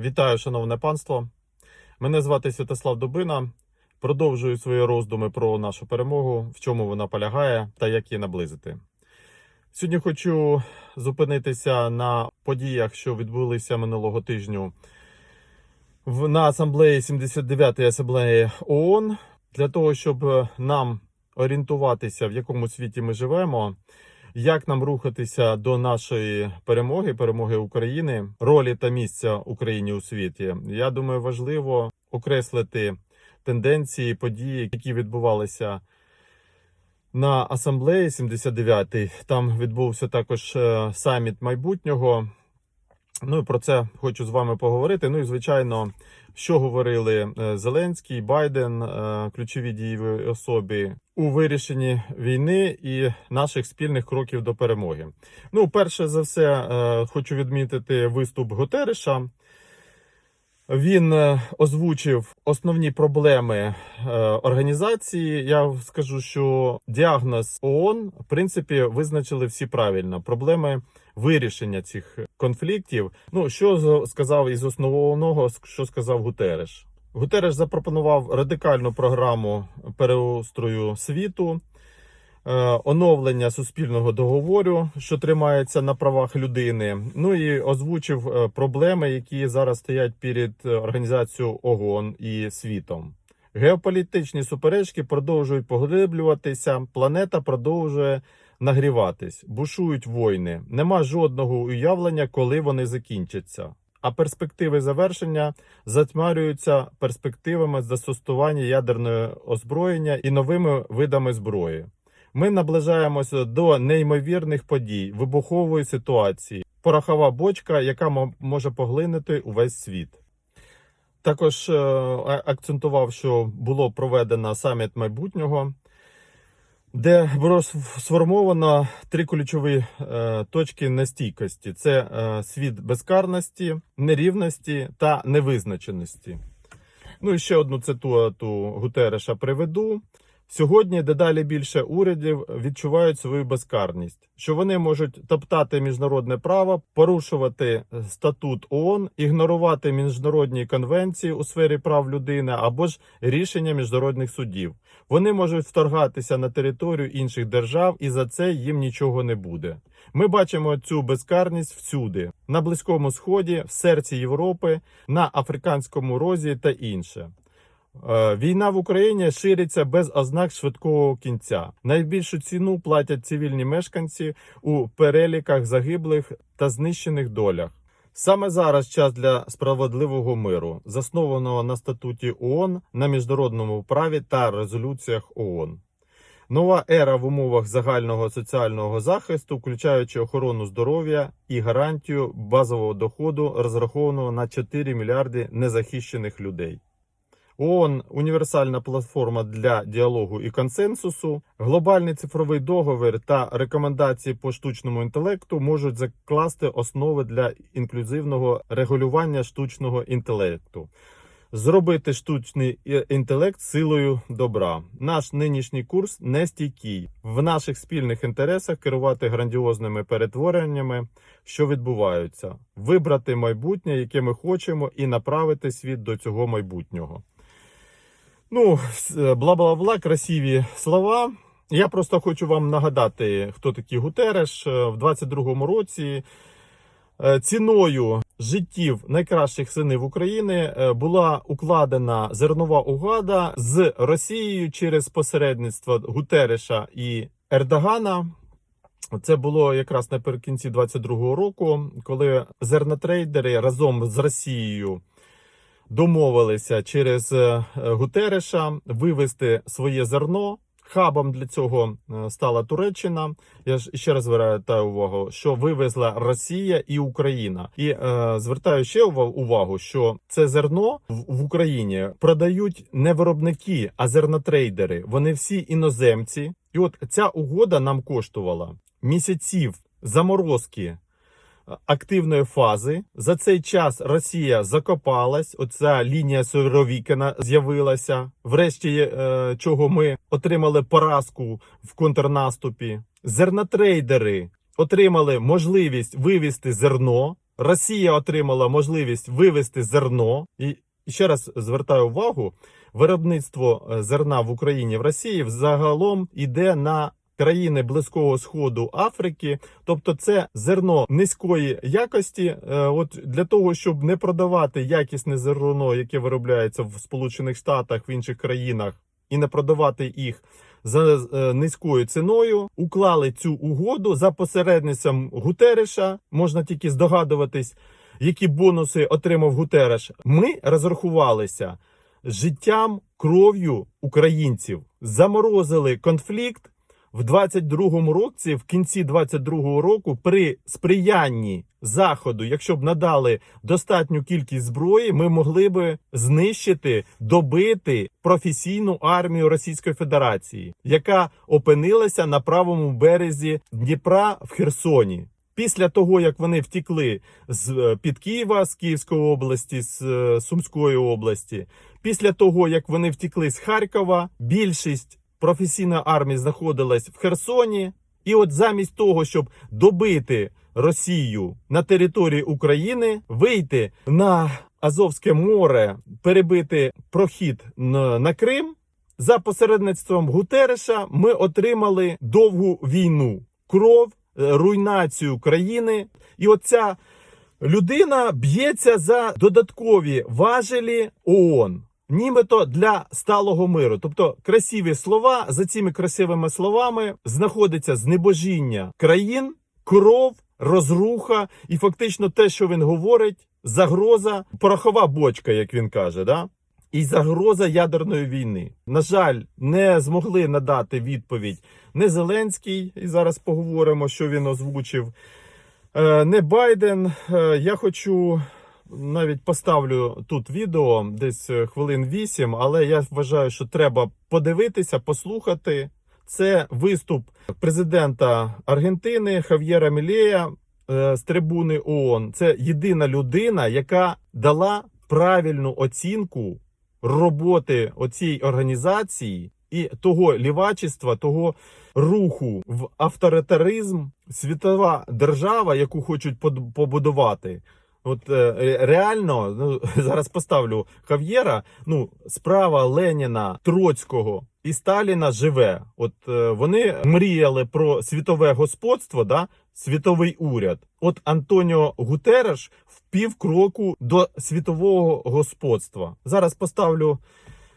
Вітаю, шановне панство. Мене звати Святослав Дубина. Продовжую свої роздуми про нашу перемогу, в чому вона полягає та як її наблизити. Сьогодні хочу зупинитися на подіях, що відбулися минулого тижню на асамблеї 79-ї асамблеї ООН, для того, щоб е, нам орієнтуватися, в якому світі ми живемо, як нам рухатися до нашої перемоги, перемоги України, ролі та місця Україні у світі. Я думаю, важливо окреслити тенденції, події, які відбувалися на асамблеї 79-й. Там відбувся також е, саміт майбутнього. Ну і про це хочу з вами поговорити. Ну і звичайно, що говорили е, Зеленський, Байден, е, ключові дієві особи у вирішенні війни і наших спільних кроків до перемоги. Ну, перше за все, е, хочу відмітити виступ Готереша. Він озвучив основні проблеми організації. Я скажу, що діагноз ООН в принципі визначили всі правильно. Проблеми вирішення цих конфліктів. Ну що сказав із основного, що сказав Гутереш. Гутереш запропонував радикальну програму переустрою світу. е, Оновлення суспільного договору, що тримається на правах людини. Ну і озвучив е, проблеми, які зараз стоять перед е, організацією ООН і світом. Геополітичні суперечки продовжують поглиблюватися. Планета продовжує нагріватись, бушують війни. Нема жодного уявлення, коли вони закінчаться. А перспективи завершення затьмарюються перспективами застосування ядерного озброєння і новими видами зброї. Ми наближаємося до неймовірних подій, вибухової ситуації, порохова бочка, яка може поглинути увесь світ. Також е, акцентував, що було проведено саміт майбутнього, де було сформовано три ключові е, точки нестійкості: це е, світ безкарності, нерівності та невизначеності. Ну і ще одну цитату Гутереша приведу. Сьогодні дедалі більше урядів відчувають свою безкарність, що вони можуть топтати міжнародне право, порушувати статут ООН, ігнорувати міжнародні конвенції у сфері прав людини або ж рішення міжнародних судів. Вони можуть вторгатися на територію інших держав, і за це їм нічого не буде. Ми бачимо цю безкарність всюди: на близькому сході, в серці Європи, на африканському розі та інше. Е, Війна в Україні шириться без ознак швидкого кінця. Найбільшу ціну платять цивільні мешканці у переліках загиблих та знищених долях. Саме зараз час для справедливого миру, заснованого на статуті ООН, на міжнародному праві та резолюціях ООН. Нова ера в умовах загального соціального захисту, включаючи охорону здоров'я і гарантію базового доходу, розрахованого на 4 мільярди незахищених людей. ООН – універсальна платформа для діалогу і консенсусу. Глобальний цифровий договір та рекомендації по штучному інтелекту можуть закласти основи для інклюзивного регулювання штучного інтелекту. Зробити штучний інтелект силою добра. Наш нинішній курс не стійкий. В наших спільних інтересах керувати грандіозними перетвореннями, що відбуваються, вибрати майбутнє, яке ми хочемо, і направити світ до цього майбутнього. Ну, бла-бла-бла, красиві слова. Я просто хочу вам нагадати, хто такий Гутереш Е, в 22-му році. е, Ціною життів найкращих синів України е, була укладена зернова угода з Росією через посередництво Гутереша і Ердогана. Це було якраз наприкінці 22-го року, коли зернотрейдери разом з Росією домовилися через е, Гутереша вивести своє зерно. Хабом для цього е, стала Туреччина. Я ж ще раз звертаю увагу, що вивезла Росія і Україна. І е, звертаю ще ува- увагу, що це зерно в Україні продають не виробники, а зернотрейдери. Вони всі іноземці. І от ця угода нам коштувала місяців заморозки активної фази. За цей час Росія закопалась. Оця лінія Суровікіна з'явилася. Врешті е, чого ми отримали поразку в контрнаступі. Зернотрейдери отримали можливість вивести зерно. Росія отримала можливість вивести зерно. І ще раз звертаю увагу: виробництво е, зерна в Україні в Росії взагалом іде на країни Близького Сходу Африки, тобто це зерно низької якості. Е, От для того, щоб не продавати якісне зерно, яке виробляється в Сполучених Штатах в інших країнах, і не продавати їх за е, низькою ціною, уклали цю угоду за посередництвом Гутереша. Можна тільки здогадуватись, які бонуси отримав Гутереш. Ми розрахувалися життям, кров'ю українців, заморозили конфлікт в 22-му році, в кінці 22-го року, при сприянні заходу, якщо б надали достатню кількість зброї, ми могли би знищити, добити професійну армію Російської Федерації, яка опинилася на правому березі Дніпра в Херсоні. Після того, як вони втікли з е, під Києва, з Київської області, з е, Сумської області, після того, як вони втікли з Харкова, більшість професійної армії знаходилась в Херсоні. І от замість того, щоб добити Росію на території України, вийти на Азовське море, перебити прохід на, на Крим, за посередництвом Гутереша ми отримали довгу війну, кров, е, руйнацію країни. І оця людина б'ється за додаткові важелі ООН. Нібито для сталого миру, тобто красиві слова за цими красивими словами знаходиться знебожіння країн, кров, розруха, і фактично те, що він говорить, загроза, порохова бочка, як він каже, да? і загроза ядерної війни. На жаль, не змогли надати відповідь не Зеленський, і зараз поговоримо, що він озвучив. е, Не Байден. Е, Я хочу навіть поставлю тут відео десь е, хвилин 8, але я вважаю, що треба подивитися, послухати. Це виступ президента Аргентини Хав'єра Мілея е, з трибуни ООН. Це єдина людина, яка дала правильну оцінку роботи оцій організації і того лівачества, того руху в авторитаризм, світова держава, яку хочуть побудувати. От е, реально, ну зараз поставлю Хав'єра. Ну, справа Леніна, Троцького і Сталіна живе. От е, вони мріяли про світове господство, да, світовий уряд. От Антоніо Гутереш в півкроку до світового господства. Зараз поставлю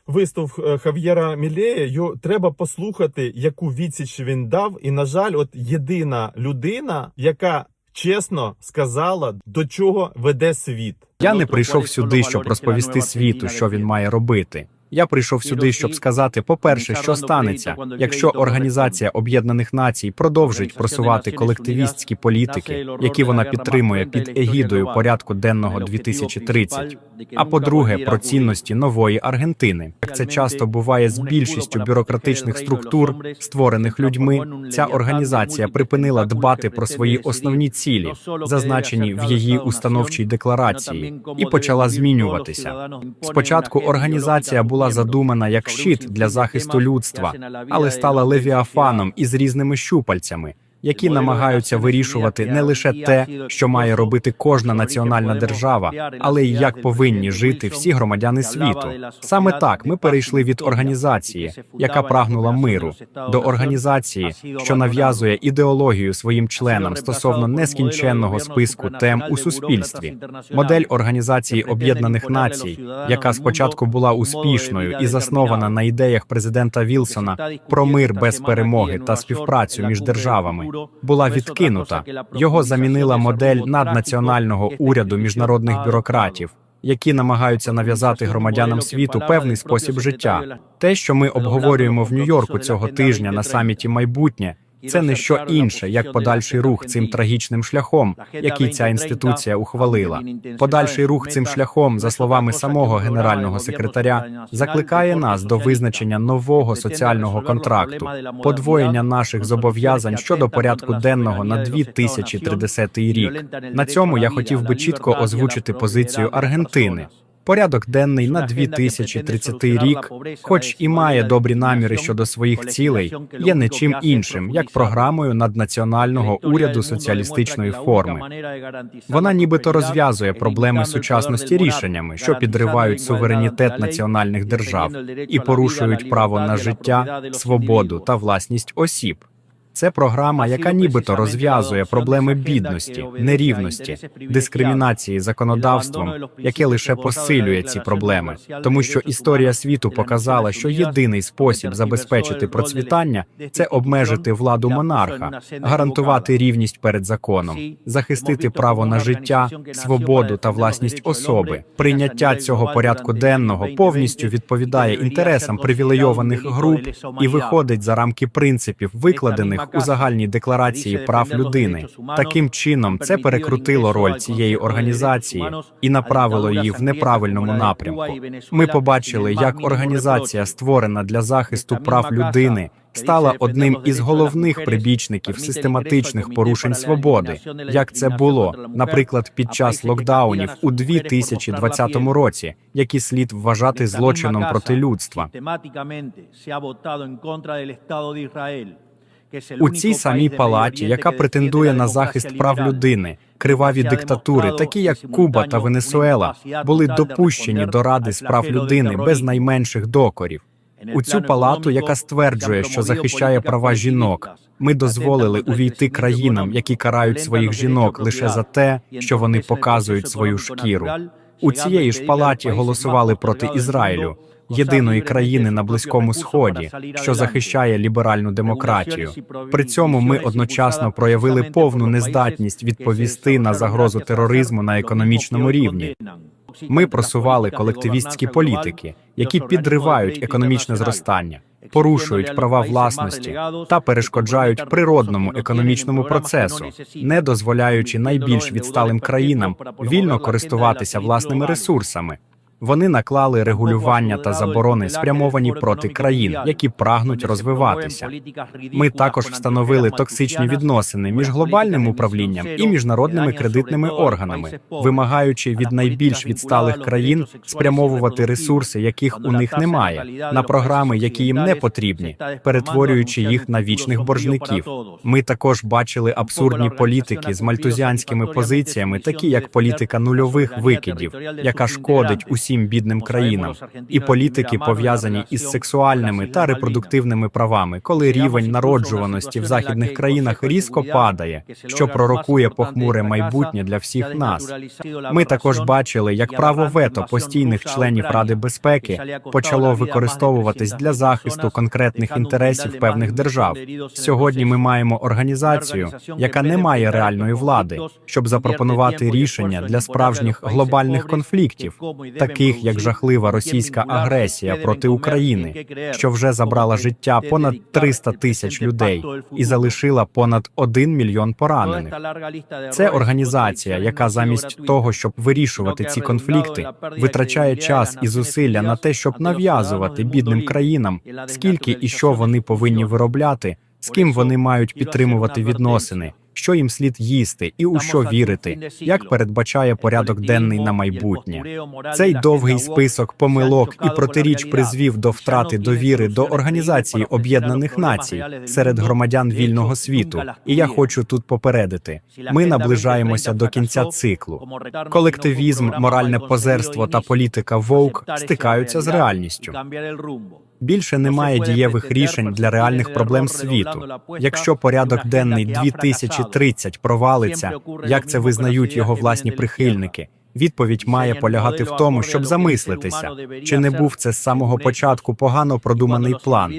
виступ е, Хав'єра Мілея. Його треба послухати, яку відсіч він дав. І, на жаль, от єдина людина, яка чесно сказала, до чого веде світ. Я не прийшов сюди, щоб розповісти світу, що він має робити. Я прийшов сюди, щоб сказати, по-перше, що станеться, якщо Організація Об'єднаних Націй продовжить просувати колективістські політики, які вона підтримує під егідою порядку денного 2030. А по-друге, про цінності нової Аргентини. Як це часто буває з більшістю бюрократичних структур, створених людьми, ця організація припинила дбати про свої основні цілі, зазначені в її установчій декларації, і почала змінюватися. Спочатку організація була задумана як щит для захисту людства, але стала левіафаном із різними щупальцями, які намагаються вирішувати не лише те, що має робити кожна національна держава, але й як повинні жити всі громадяни світу. Саме так ми перейшли від організації, яка прагнула миру, до організації, що нав'язує ідеологію своїм членам стосовно нескінченного списку тем у суспільстві. Модель Організації Об'єднаних Націй, яка спочатку була успішною і заснована на ідеях президента Вілсона про мир без перемоги та співпрацю між державами, була відкинута. Його замінила модель наднаціонального уряду міжнародних бюрократів. Які намагаються нав'язати громадянам світу певний спосіб життя, те, що ми обговорюємо в Нью-Йорку цього тижня на саміті майбутнє, це не що інше, як подальший рух цим трагічним шляхом, який ця інституція ухвалила. Подальший рух цим шляхом, за словами самого генерального секретаря, закликає нас до визначення нового соціального контракту, подвоєння наших зобов'язань щодо порядку денного на 2030 рік. На цьому я хотів би чітко озвучити позицію Аргентини. Порядок денний на 2030 рік, хоч і має добрі наміри щодо своїх цілей, є не чим іншим, як програмою наднаціонального уряду соціалістичної форми. Вона нібито розв'язує проблеми сучасності рішеннями, що підривають суверенітет національних держав і порушують право на життя, свободу та власність осіб. Це програма, яка нібито розв'язує проблеми бідності, нерівності, дискримінації законодавством, яке лише посилює ці проблеми, тому що історія світу показала, що єдиний спосіб забезпечити процвітання це обмежити владу монарха, гарантувати рівність перед законом, захистити право на життя, свободу та власність особи. Прийняття цього порядку денного повністю відповідає інтересам привілейованих груп і виходить за рамки принципів, викладених у загальній декларації прав людини. Таким чином, це перекрутило роль цієї організації і направило її в неправильному напрямку. Ми побачили, як організація, створена для захисту прав людини, стала одним із головних прибічників систематичних порушень свободи, як це було, наприклад, під час локдаунів у 2020 році, які слід вважати злочином проти людства. У цій самій палаті, яка претендує на захист прав людини, криваві диктатури, такі як Куба та Венесуела, були допущені до Ради з прав людини без найменших докорів. У цю палату, яка стверджує, що захищає права жінок, ми дозволили увійти країнам, які карають своїх жінок лише за те, що вони показують свою шкіру. У цієї ж палаті голосували проти Ізраїлю, єдиної країни на близькому сході, що захищає ліберальну демократію. При цьому ми одночасно проявили повну нездатність відповісти на загрозу тероризму на економічному рівні. Ми просували колективістські політики, які підривають економічне зростання, порушують права власності та перешкоджають природному економічному процесу, не дозволяючи найбільш відсталим країнам вільно користуватися власними ресурсами. Вони наклали регулювання та заборони, спрямовані проти країн, які прагнуть розвиватися. Ми також встановили токсичні відносини між глобальним управлінням і міжнародними кредитними органами, вимагаючи від найбільш відсталих країн спрямовувати ресурси, яких у них немає, на програми, які їм не потрібні, перетворюючи їх на вічних боржників. Ми також бачили абсурдні політики з мальтузіанськими позиціями, такі як політика нульових викидів, яка шкодить усім бідним країнам, і політики пов'язані із сексуальними та репродуктивними правами, коли рівень народжуваності в західних країнах різко падає, що пророкує похмуре майбутнє для всіх нас. Ми також бачили, як право вето постійних членів Ради безпеки почало використовуватись для захисту конкретних інтересів певних держав. Сьогодні ми маємо організацію, яка не має реальної влади, щоб запропонувати рішення для справжніх глобальних конфліктів, таких як жахлива російська агресія проти України, що вже забрала життя понад 300 тисяч людей і залишила понад 1 мільйон поранених. Це організація, яка замість того, щоб вирішувати ці конфлікти, витрачає час і зусилля на те, щоб нав'язувати бідним країнам, скільки і що вони повинні виробляти, з ким вони мають підтримувати відносини, що їм слід їсти і у що вірити, як передбачає порядок денний на майбутнє. Цей довгий список помилок і протиріч призвів до втрати довіри до Організації Об'єднаних Націй серед громадян вільного світу. І я хочу тут попередити: ми наближаємося до кінця циклу. Колективізм, моральне позерство та політика вовк стикаються з реальністю. Більше немає дієвих рішень для реальних проблем світу. Якщо порядок денний 2030 провалиться, як це визнають його власні прихильники. Відповідь має полягати в тому, щоб замислитися, чи не був це з самого початку погано продуманий план.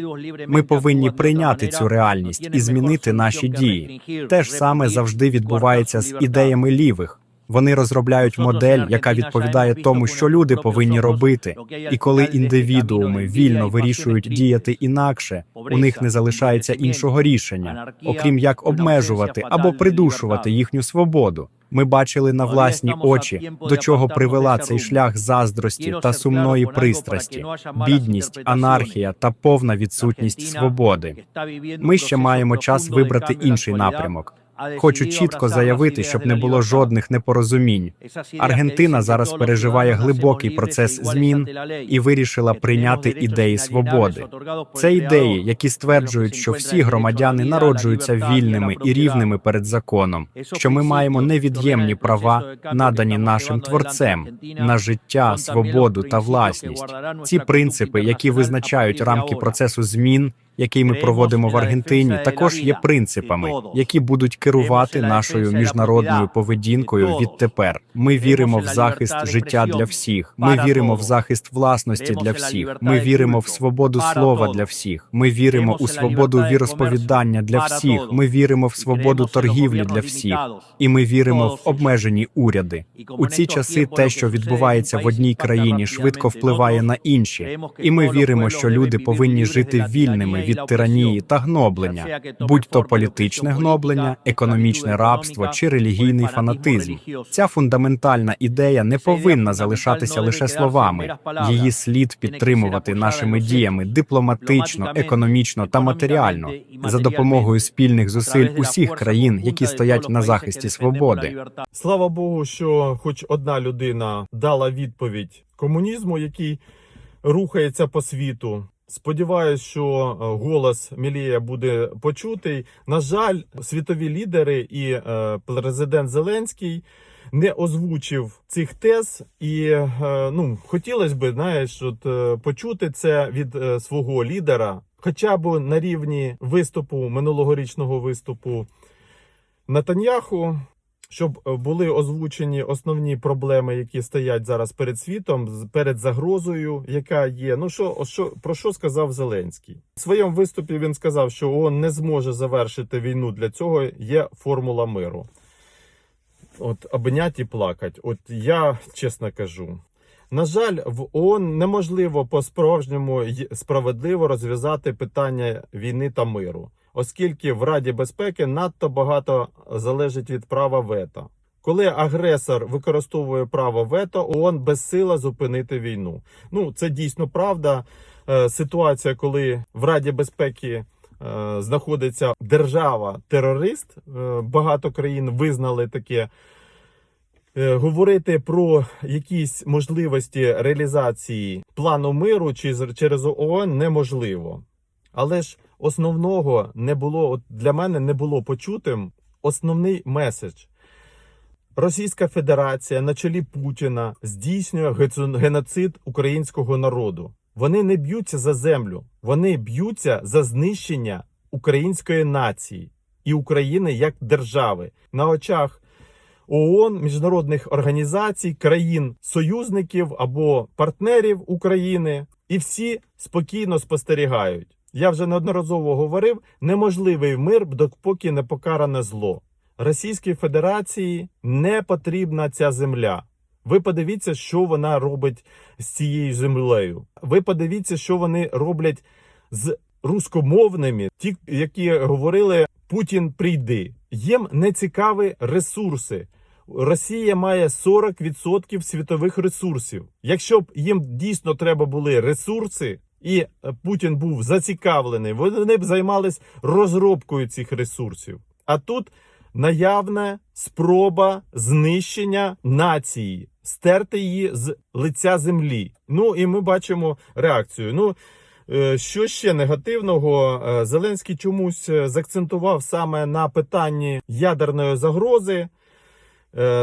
Ми повинні прийняти цю реальність і змінити наші дії. Те ж саме завжди відбувається з ідеями лівих. Вони розробляють модель, яка відповідає тому, що люди повинні робити. І коли індивідууми вільно вирішують діяти інакше, у них не залишається іншого рішення, окрім як обмежувати або придушувати їхню свободу. Ми бачили на власні очі, до чого привела цей шлях заздрості та сумної пристрасті, бідність, анархія та повна відсутність свободи. Ми ще маємо час вибрати інший напрямок. Хочу чітко заявити, щоб не було жодних непорозумінь. Аргентина зараз переживає глибокий процес змін і вирішила прийняти ідеї свободи. Це ідеї, які стверджують, що всі громадяни народжуються вільними і рівними перед законом, що ми маємо невід'ємні права, надані нашим творцем, на життя, свободу та власність. Ці принципи, які визначають рамки процесу змін, який ми проводимо в Аргентині, також є принципами, які будуть керувати нашою міжнародною поведінкою відтепер. Ми віримо в захист життя для всіх. Ми віримо в захист власності для всіх. Ми віримо в свободу слова для всіх. Ми віримо у свободу віросповідання для всіх. Ми віримо в свободу торгівлі для всіх. І ми віримо в обмежені уряди. У ці часи те, що відбувається в одній країні, швидко впливає на інші. І ми віримо, що люди повинні жити вільними від тиранії та гноблення, будь то політичне гноблення, економічне рабство чи релігійний фанатизм. Ця фундаментальна ідея не повинна залишатися лише словами. Її слід підтримувати нашими діями дипломатично, економічно та матеріально за допомогою спільних зусиль усіх країн, які стоять на захисті свободи. Слава Богу, що хоч одна людина дала відповідь комунізму, який рухається по світу. Сподіваюсь, що е, голос Мілія буде почутий. На жаль, світові лідери і е, президент Зеленський не озвучив цих тез, і е, ну хотілося б, знаєш, от, почути це від свого лідера, хоча б на рівні виступу минулогорічного виступу Натаньяху, щоб е, були озвучені основні проблеми, які стоять зараз перед світом, перед загрозою, яка є. Ну що, що про що сказав Зеленський? В своєму виступі він сказав, що ООН не зможе завершити війну. Для цього є формула миру. От обнять і плакать. От я чесно кажу. На жаль, в ООН неможливо по-справжньому й справедливо розв'язати питання війни та миру, оскільки в Раді безпеки надто багато залежить від права вето. Коли агресор використовує право вето, ООН безсила зупинити війну. Ну це дійсно правда. Е, Ситуація, коли в Раді безпеки е, знаходиться держава-терорист, е, багато країн визнали таке. Говорити про якісь можливості реалізації плану миру через ООН неможливо. Але ж основного не було от для мене не було почутим основний меседж. Російська Федерація на чолі Путіна здійснює геноцид українського народу. Вони не б'ються за землю, вони б'ються за знищення української нації і України як держави на очах ООН, міжнародних організацій, країн-союзників або партнерів України, і всі спокійно спостерігають. Я вже неодноразово говорив: неможливий мир, допоки не покаране зло. Російській Федерації не потрібна ця земля. Ви подивіться, що вона робить з цією землею. Ви подивіться, що вони роблять з рускомовними, ті, які говорили Путін прийди. Їм не цікаві ресурси. Росія має 40% світових ресурсів. Якщо б їм дійсно треба були ресурси, і е, Путін був зацікавлений, вони б займались розробкою цих ресурсів. А тут наявна спроба знищення нації, стерти її з лиця землі. Ну і ми бачимо реакцію. Ну Е, Що ще негативного? Е, Зеленський чомусь закцентував саме на питанні ядерної загрози,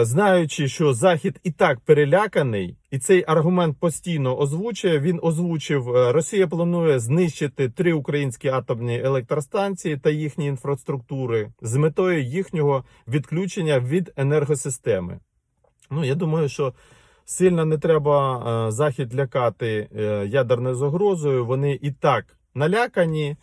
знаючи, що Захід і так переляканий, і цей аргумент постійно озвучує. Він озвучив: е, Росія планує знищити три українські атомні електростанції та їхні інфраструктури з метою їхнього відключення від енергосистеми. Ну, я думаю, що сильно не треба е, захід лякати е, ядерною загрозою. Вони і так налякані.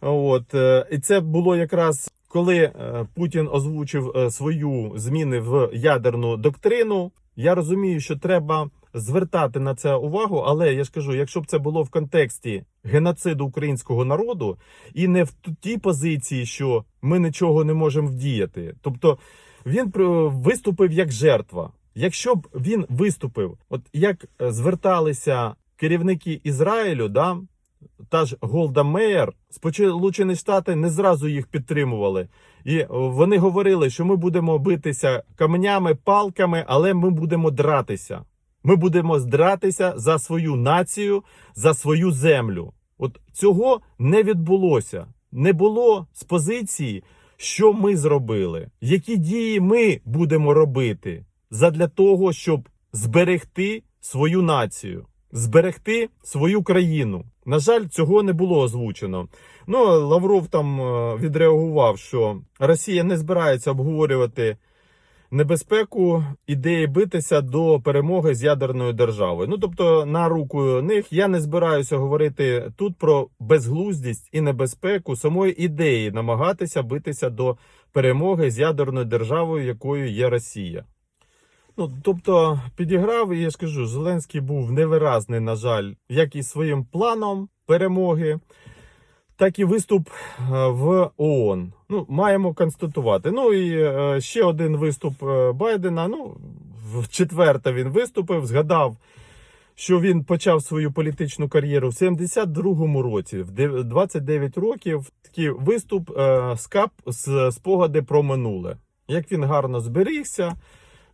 От е, і це було якраз коли е, Путін озвучив е, свою зміни в ядерну доктрину. Я розумію, що треба звертати на це увагу, але я ж кажу, якщо б це було в контексті геноциду українського народу і не в тій позиції, що ми нічого не можемо вдіяти, тобто він виступив як жертва. Якщо б він виступив, от як е, зверталися керівники Ізраїлю, да, та ж Голда Меєр, Сполучені Штати не зразу їх підтримували. І вони говорили, що ми будемо битися каменями, палками, але ми будемо дратися. Ми будемо здратися за свою націю, за свою землю. От цього не відбулося. Не було з позиції, що ми зробили, які дії ми будемо робити задля того, щоб зберегти свою націю, зберегти свою країну. На жаль, цього не було озвучено. Ну, Лавров там е, відреагував, що Росія не збирається обговорювати небезпеку ідеї битися до перемоги з ядерною державою. Ну тобто, на руку них я не збираюся говорити тут про безглуздість і небезпеку самої ідеї намагатися битися до перемоги з ядерною державою, якою є Росія. Ну, тобто, підіграв, і я ж кажу, Зеленський був невиразний, на жаль, як і своїм планом перемоги, так і виступ е, в ООН. Ну, маємо констатувати. Ну і е, ще один виступ е, Байдена. Ну, в четверте він виступив, згадав, що він почав свою політичну кар'єру в 72-му році, в дев- 29 років. Такий виступ е, скап з спогади про минуле. Як він гарно зберігся,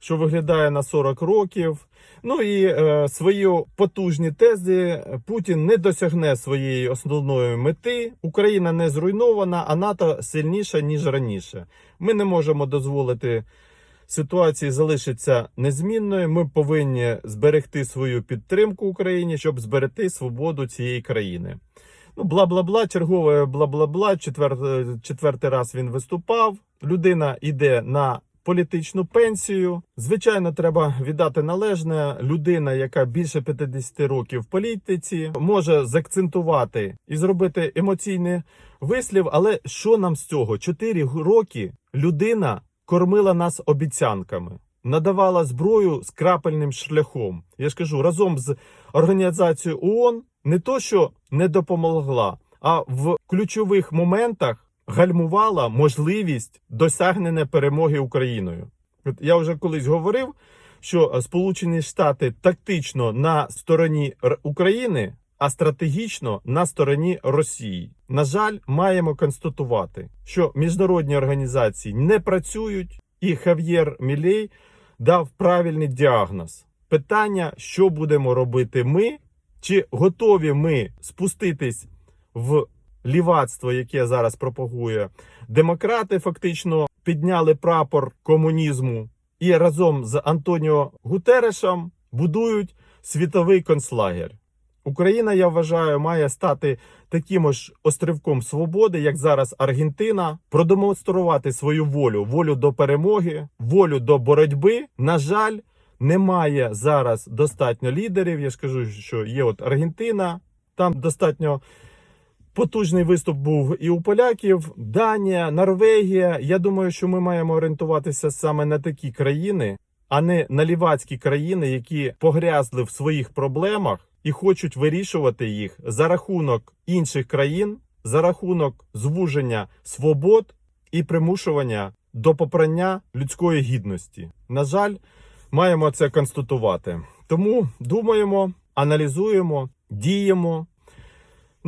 що виглядає на 40 років. Ну і е, свої потужні тези Путін не досягне своєї основної мети. Україна не зруйнована, а НАТО сильніша ніж раніше. Ми не можемо дозволити ситуації залишиться незмінною. Ми повинні зберегти свою підтримку Україні, щоб зберегти свободу цієї країни. Ну, бла бла бла, чергове бла бла бла. Четвертий, четвертий раз він виступав. Людина йде на політичну пенсію. Звичайно, треба віддати належне. Людина, яка більше 50 років в політиці, може заакцентувати і зробити емоційний вислів. Але що нам з цього? Чотири роки людина кормила нас обіцянками. Надавала зброю з крапельним шляхом. Я ж кажу, разом з організацією ООН не то, що не допомогла, а в ключових моментах гальмувала можливість досягнення перемоги Україною. От я вже колись говорив, що е, Сполучені Штати тактично на стороні України, а стратегічно на стороні Росії. На жаль, маємо констатувати, що міжнародні організації не працюють, і Хав'єр Мілей дав правильний діагноз. Питання, що будемо робити ми, чи готові ми спуститись в лівацтво, яке зараз пропагує демократи, фактично підняли прапор комунізму і разом з Антоніо Гутерешем будують світовий концлагер. Україна, я вважаю, має стати таким ж острівком свободи, як зараз Аргентина, продемонструвати свою волю, волю до перемоги, волю до боротьби. На жаль, немає зараз достатньо лідерів. Я ж кажу, що є от Аргентина, там достатньо потужний виступ був і у поляків, Данія, Норвегія. Я думаю, що ми маємо орієнтуватися саме на такі країни, а не на лівацькі країни, які погрязли в своїх проблемах і хочуть вирішувати їх за рахунок інших країн, за рахунок звуження свобод і примушування до попрання людської гідності. На жаль, маємо це констатувати. Тому думаємо, аналізуємо, діємо.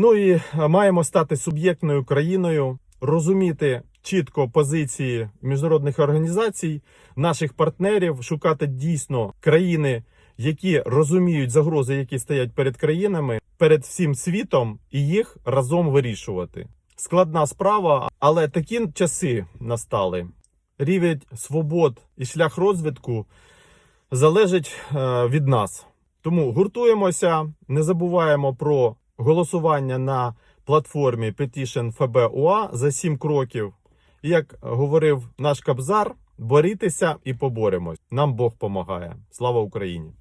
Ну і е, маємо стати суб'єктною країною, розуміти чітко позиції міжнародних організацій, наших партнерів, шукати дійсно країни, які розуміють загрози, які стоять перед країнами, перед всім світом, і їх разом вирішувати. Складна справа, але такі часи настали. Рівень свобод і шлях розвитку залежить е, від нас. Тому гуртуємося, не забуваємо про голосування на платформі Petition FBUA за 7 кроків. Як говорив наш Кабзар, борітеся і поборемось. Нам Бог помагає. Слава Україні!